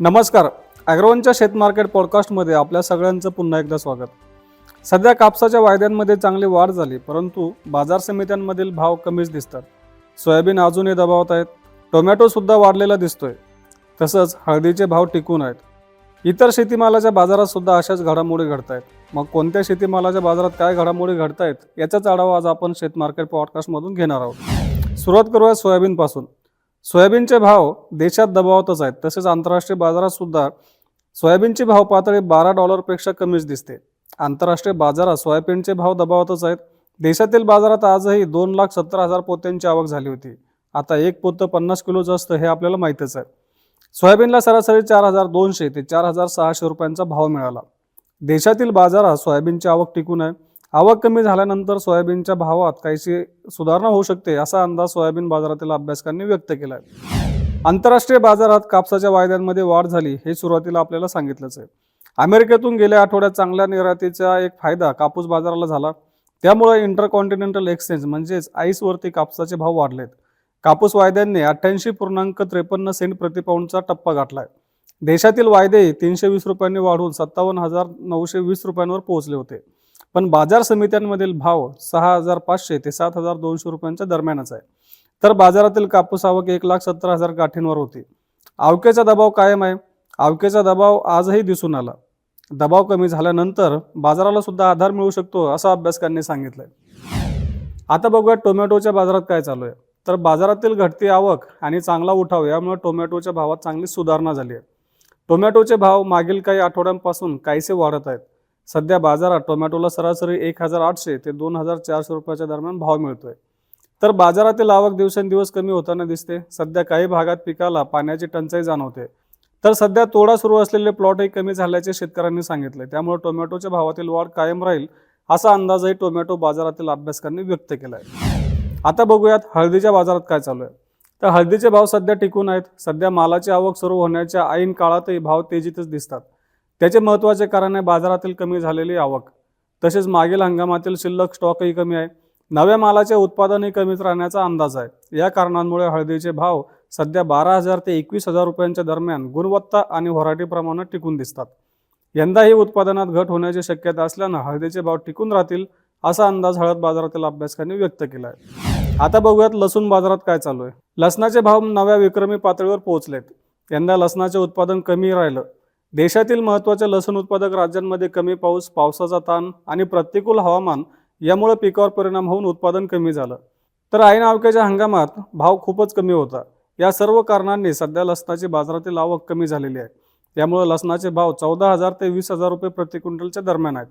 नमस्कार. ॲग्रोवनच्या शेत मार्केट पॉडकास्टमध्ये आपल्या सगळ्यांचं पुन्हा एकदा स्वागत. सध्या कापसाच्या वायद्यांमध्ये चांगली वाढ झाली परंतु बाजार समित्यांमधील भाव कमीच दिसतात. सोयाबीन अजूनही दबावत आहेत. टोमॅटोसुद्धा वाढलेला दिसतोय. तसंच हळदीचे भाव टिकून आहेत. इतर शेतीमालाच्या बाजारात सुद्धा अशाच घडामोडी घडत आहेत मग कोणत्या शेतीमालाच्या बाजारात काय घडामोडी घडत आहेत याचाच आढावा आज आपण शेत मार्केट पॉडकास्टमधून घेणार आहोत. सुरुवात करूया सोयाबीनपासून. सोयाबीनचे भाव देशात दबावतच आहेत. तसेच आंतरराष्ट्रीय बाजारात सुद्धा सोयाबीनची भाव पातळी बारा डॉलरपेक्षा कमीच दिसते. आंतरराष्ट्रीय बाजारात सोयाबीनचे भाव दबावतच आहेत. देशातील बाजारात आजही दोन लाख सत्तर हजार पोत्यांची आवक झाली होती. आता एक पोतं पन्नास किलोचं असतं हे आपल्याला माहीतच आहे. सोयाबीनला सरासरी चार हजार दोनशे ते चार हजार सहाशे रुपयांचा भाव मिळाला. देशातील बाजारात सोयाबीनची आवक टिकून आहे. आवक कमी झाल्यानंतर सोयाबीनच्या भावात काहीशी सुधारणा होऊ शकते असा अंदाज सोयाबीन बाजारातील अभ्यासकांनी व्यक्त केला आहे आंतरराष्ट्रीय बाजारात कापसाच्या वायद्यांमध्ये वाढ झाली हे सुरुवातीला आपल्याला सांगितलंच आहे. अमेरिकेतून गेल्या आठवड्यात चांगल्या निर्यातीचा एक फायदा कापूस बाजाराला झाला. त्यामुळे इंटरकॉन्टिनेंटल एक्सचेंज म्हणजेच आईसवरती कापसाचे भाव वाढलेत. कापूस वायद्यांनी अठ्ठ्याऐंशी पूर्णांक त्रेपन्न सेंट प्रतिपाऊंडचा टप्पा गाठलाय. देशातील वायदे तीनशे वीस रुपयांनी वाढून सत्तावन्न हजार नऊशे वीस रुपयांवर पोहोचले होते. पण बाजार समित्यांमधील भाव सहा हजार पाचशे ते सात हजार दोनशे रुपयांच्या दरम्यानच आहे. तर बाजारातील कापूस आवक एक लाख सत्तर हजार गाठींवर होती. आवकेचा दबाव कायम आहे. आवकेचा दबाव आजही दिसून आला. दबाव कमी झाल्यानंतर बाजाराला सुद्धा आधार मिळू शकतो असं अभ्यासकांनी सांगितलंय. आता बघूया टोमॅटोच्या बाजारात काय चालू आहे. तर बाजारातील घटती आवक आणि चांगला उठाव यामुळे टोमॅटोच्या भावात चांगली सुधारणा झाली आहे. टोमॅटोचे भाव मागील काही आठवड्यांपासून काहीसे वाढत आहेत. सध्या बाजारात टोमॅटोला सरासरी एक हजार आठशे ते दोन हजार चारशे रुपयाच्या दरम्यान भाव मिळतोय. तर बाजारातील आवक दिवसेंदिवस कमी होताना दिसते. सध्या काही भागात पिकाला पाण्याची टंचाई जाणवते. तर सध्या तोडा सुरू असलेले प्लॉटही कमी झाल्याचे शेतकऱ्यांनी सांगितले त्यामुळे टोमॅटोच्या भावातील वाढ कायम राहील असा अंदाजही टोमॅटो बाजारातील अभ्यासकांनी व्यक्त केला आहे आता बघूयात हळदीच्या बाजारात काय चालू आहे. तर हळदीचे भाव सध्या टिकून आहेत. सध्या मालाची आवक सुरू होण्याच्या ऐन काळातही भाव तेजीतच दिसतात. त्याचे महत्त्वाचे कारण आहे बाजारातील कमी झालेली आवक. तसेच मागील हंगामातील शिल्लक स्टॉकही कमी आहे. नव्या मालाचे उत्पादनही कमीच राहण्याचा अंदाज आहे. या कारणांमुळे हळदीचे भाव सध्या बारा हजार ते एकवीस हजार रुपयांच्या दरम्यान गुणवत्ता आणि व्हरायटी प्रमाणात टिकून दिसतात. यंदाही उत्पादनात घट होण्याची शक्यता असल्यानं हळदीचे भाव टिकून राहतील असा अंदाज हळद बाजारातील अभ्यासकांनी व्यक्त केला आहे आता बघूयात लसूण बाजारात काय चालू आहे. लसणाचे भाव नव्या विक्रमी पातळीवर पोहोचलेत. यंदा लसणाचे उत्पादन कमी राहिलं. देशातील महत्त्वाच्या लसूण उत्पादक राज्यांमध्ये कमी पाऊस पावसाचा ताण आणि प्रतिकूल हवामान यामुळे पिकावर परिणाम होऊन उत्पादन कमी झालं. तर ऐन नावक्याच्या हंगामात भाव खूपच कमी होता. या सर्व कारणांनी सध्या लसणाची बाजारातील आवक कमी झालेली आहे. त्यामुळे लसणाचे भाव चौदा हजार ते वीस हजार रुपये प्रति क्विंटलच्या दरम्यान आहेत.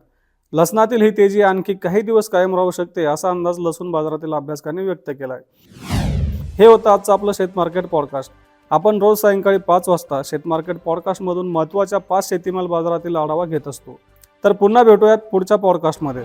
लसणातील ही तेजी आणखी काही दिवस कायम राहू शकते असा अंदाज लसूण बाजारातील अभ्यासकांनी व्यक्त केला आहे हे होतं आजचं आपलं शेत मार्केट पॉडकास्ट. आपण रोज सायंकाळी पाच वाजता शेत मार्केट पॉडकास्टमधून महत्त्वाच्या पाच शेतीमाल बाजारातील आढावा घेत असतो. तर पुन्हा भेटूयात पुढच्या पॉडकास्टमध्ये